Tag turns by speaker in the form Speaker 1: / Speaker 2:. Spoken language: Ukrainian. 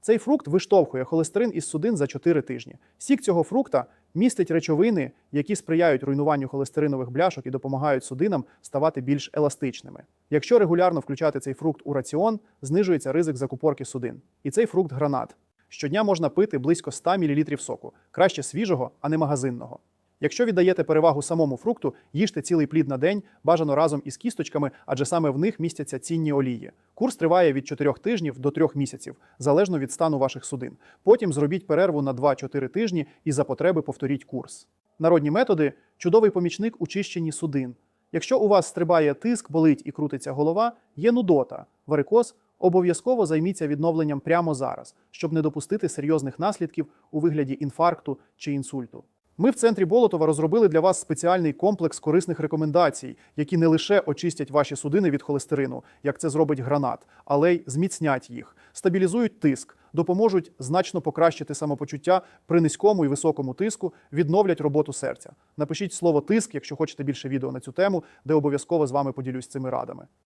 Speaker 1: Цей фрукт виштовхує холестерин із судин за 4 тижні. Сік цього фрукта містить речовини, які сприяють руйнуванню холестеринових бляшок і допомагають судинам ставати більш еластичними. Якщо регулярно включати цей фрукт у раціон, знижується ризик закупорки судин. І цей фрукт гранат. Щодня можна пити близько 100 мл соку, краще свіжого, а не магазинного. Якщо віддаєте перевагу самому фрукту, їжте цілий плід на день, бажано разом із кісточками, адже саме в них містяться цінні олії. Курс триває від 4 тижнів до 3 місяців, залежно від стану ваших судин. Потім зробіть перерву на 2-4 тижні і за потреби повторіть курс. Народні методи чудовий помічник у чищенні судин. Якщо у вас стрибає тиск, болить і крутиться голова, є нудота, варикоз, обов'язково займіться відновленням прямо зараз, щоб не допустити серйозних наслідків у вигляді інфаркту чи інсульту. Ми в центрі Болотова розробили для вас спеціальний комплекс корисних рекомендацій, які не лише очистять ваші судини від холестерину, як це зробить гранат, але й зміцнять їх, стабілізують тиск, допоможуть значно покращити самопочуття при низькому і високому тиску, відновлять роботу серця. Напишіть слово тиск, якщо хочете більше відео на цю тему, де обов'язково з вами поділюсь цими радами.